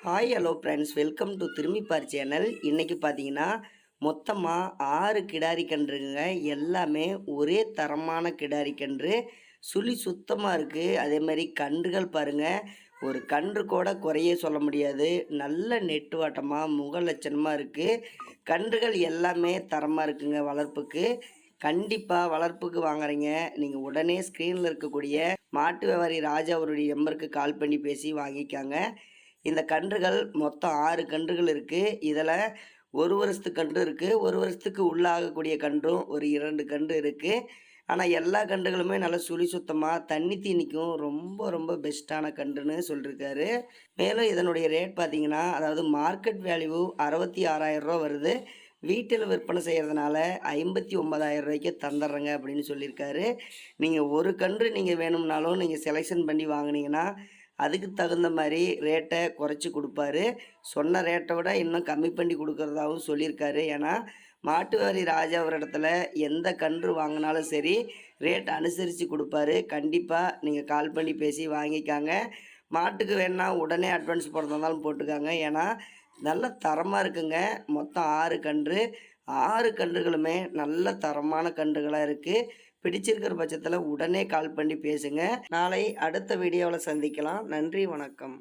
Hi hello friends welcome to Thirumbippaar channel இன்றைக்கி பார்த்தீங்கன்னா மொத்தமாக ஆறு கிடாரி கன்றுங்க எல்லாமே ஒரே தரமான கிடாரி கன்று சுழி சுத்தமாக இருக்குது அதே மாதிரி கன்றுகள் பாருங்கள் ஒரு கன்று கூட குறையே சொல்ல முடியாது நல்ல நெட்டுவாட்டமாக முக லட்சணமாக இருக்குது கன்றுகள் எல்லாமே தரமாக இருக்குங்க வளர்ப்புக்கு கண்டிப்பாக வளர்ப்புக்கு வாங்குறீங்க நீங்கள் உடனே ஸ்க்ரீனில் இருக்கக்கூடிய மாட்டு வியாபாரி ராஜா அவருடைய நம்பருக்கு கால் பண்ணி பேசி வாங்கிக்காங்க. இந்த கன்றுகள் மொத்தம் ஆறு கன்றுகள் இருக்குது இதில் ஒரு வருஷத்துக்கு கன்று இருக்குது ஒரு வருஷத்துக்கு உள்ளாகக்கூடிய கன்றும் ஒரு இரண்டு கன்று இருக்குது ஆனால் எல்லா கன்றுகளுமே நல்லா சுழி சுத்தமாக தண்ணி தீனிக்கும். ரொம்ப ரொம்ப பெஸ்ட்டான கன்றுன்னு சொல்லியிருக்காரு மேலும் இதனுடைய ரேட் பார்த்திங்கன்னா அதாவது மார்க்கெட் வேல்யூ அறுபத்தி ஆறாயிரம் ரூபா வருது. வீட்டில் விற்பனை செய்கிறதுனால ஐம்பத்தி ஒம்பதாயிரம் ரூபாய்க்கு தந்துடுறேங்க அப்படின்னு சொல்லியிருக்காரு நீங்கள் ஒரு கன்று நீங்கள் வேணும்னாலும் நீங்கள் செலெக்ஷன் பண்ணி வாங்கினீங்கன்னா அதுக்கு தகுந்த மாதிரி ரேட்டை குறைச்சி கொடுப்பாரு. சொன்ன ரேட்டை விட இன்னும் கம்மி பண்ணி கொடுக்குறதாகவும் சொல்லியிருக்காரு. ஏன்னா மாட்டுவாரி ராஜா ஒரு இடத்துல எந்த கன்று வாங்கினாலும் சரி ரேட் அனுசரித்து கொடுப்பாரு. கண்டிப்பாக நீங்கள் கால் பண்ணி பேசி வாங்கிக்காங்க. மாட்டுக்கு வேணால் உடனே அட்வான்ஸ் போடுறதாலும் போட்டுக்காங்க. ஏன்னா நல்ல தரமாக இருக்குங்க. மொத்தம் ஆறு கன்று. ஆறு கன்றுகளுமே நல்ல தரமான கன்றுகளாக இருக்குது பிடிச்சிருக்கிற பட்சத்தில் உடனே கால் பண்ணி பேசுங்க. நாளை அடுத்த வீடியோவில் சந்திக்கலாம். நன்றி வணக்கம்.